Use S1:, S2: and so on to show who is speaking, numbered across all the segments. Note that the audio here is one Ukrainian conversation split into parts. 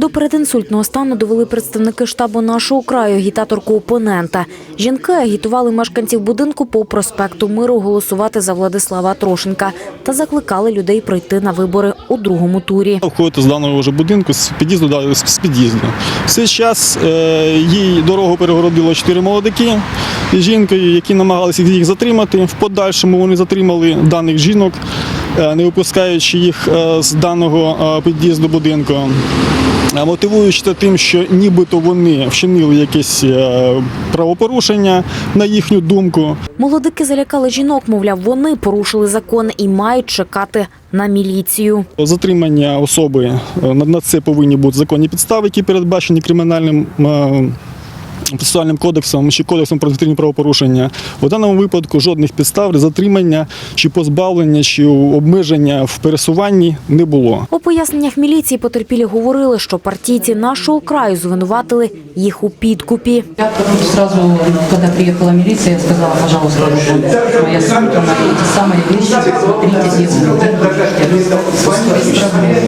S1: До передінсультного стану довели представники штабу нашого краю агітаторку опонента. Жінки агітували мешканців будинку по проспекту Миру голосувати за Владислава Трошенка та закликали людей прийти на вибори у другому турі.
S2: Входити з даного будинку з під'їзду з під'їзду. В цей час е, їй дорогу перегородило чотири молодики з жінкою, які намагалися їх затримати. В подальшому вони затримали даних жінок, не випускаючи їх е, з даного е, під'їзду будинку. Е, Мотивуючи це тим, що нібито вони вчинили якесь е, правопорушення, на їхню думку.
S1: Молодики залякали жінок, мовляв, вони порушили закон і мають чекати на міліцію.
S2: Затримання особи е, на це повинні бути законні підстави, які передбачені кримінальним е, процесуальним кодексом чи кодексом про адміністративні правопорушення. У даному випадку жодних підстав для затримання чи позбавлення, чи обмеження в пересуванні не було.
S1: У поясненнях міліції потерпілі говорили, що партійці нашого краю звинуватили їх у підкупі.
S3: Я потом сразу, когда приехала милиция, я сказала, пожалуйста, моя сумка, эти самые вещи, смотрите,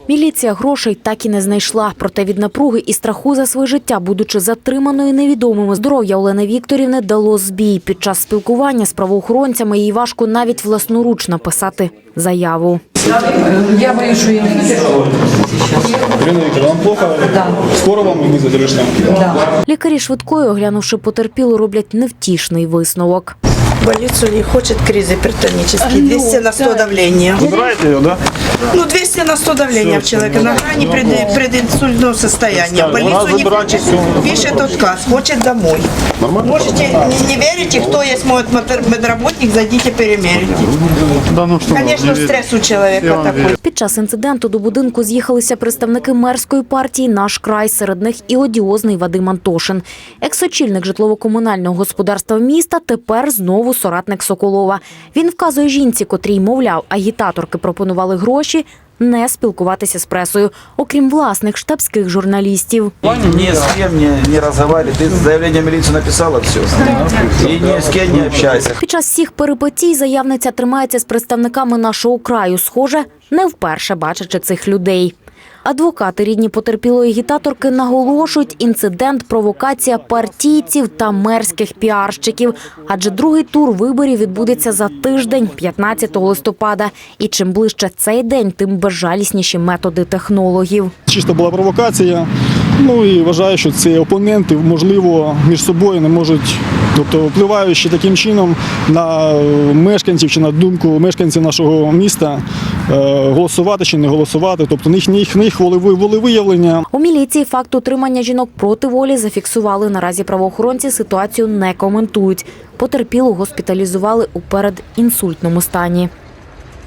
S1: Міліція грошей так і не знайшла. Проте від напруги і страху за своє життя, будучи затриманою невідомими, здоров'я Олени Вікторівни дало збій. Під час спілкування з правоохоронцями їй важко навіть власноруч написати заяву.
S3: Я боюсь, что я не напишу.
S2: Ірина Вікторовна, вам плохо?
S3: Да.
S2: Скоро вам ми задержимо?
S3: Да.
S1: Лікарі швидкою, оглянувши потерпілу, роблять невтішний висновок.
S4: В больницу не хочет криз гипертонический. 200 на 100 давления.
S2: Вибираєте його, так?
S4: Ну, 200 на 100 давления в человека. На грани пред- прединсультного состояния. В больницу не хочет. Пишет отказ. Хочет домой. Можете не, не верите, кто есть мой мед- медработник, зайдите перемерите. Конечно, стресс у человека такой.
S1: Під час інциденту до будинку з'їхалися представники мерської партії «Наш край». Серед них і одіозний Вадим Антошин. Екс-очільник житлово-комунального господарства міста тепер знову соратник Соколова. Він вказує жінці, котрій, мовляв, агітаторки пропонували гроші, не спілкуватися з пресою, окрім власних штабських журналістів.
S5: Ні з ким не, не разговаривай. Ти заявлення в написала все. І ні з ким не общайся.
S1: Під час всіх перипетій заявниця тримається з представниками нашого краю. Схоже, не вперше бачачи цих людей. Адвокати рідні потерпілої агітаторки наголошують інцидент провокація партійців та мерських піарщиків. Адже другий тур виборів відбудеться за тиждень, 15 листопада. І чим ближче цей день, тим безжалісніші методи технологів.
S2: Чисто була провокація. Ну і вважаю, що ці опоненти, можливо, між собою не можуть, тобто впливаючи таким чином на мешканців чи на думку мешканців нашого міста, е, голосувати чи не голосувати. Тобто їх, їх, їх волеви- волевиявлення
S1: У міліції факт утримання жінок проти волі зафіксували. Наразі правоохоронці ситуацію не коментують. Потерпілу госпіталізували у передінсультному стані.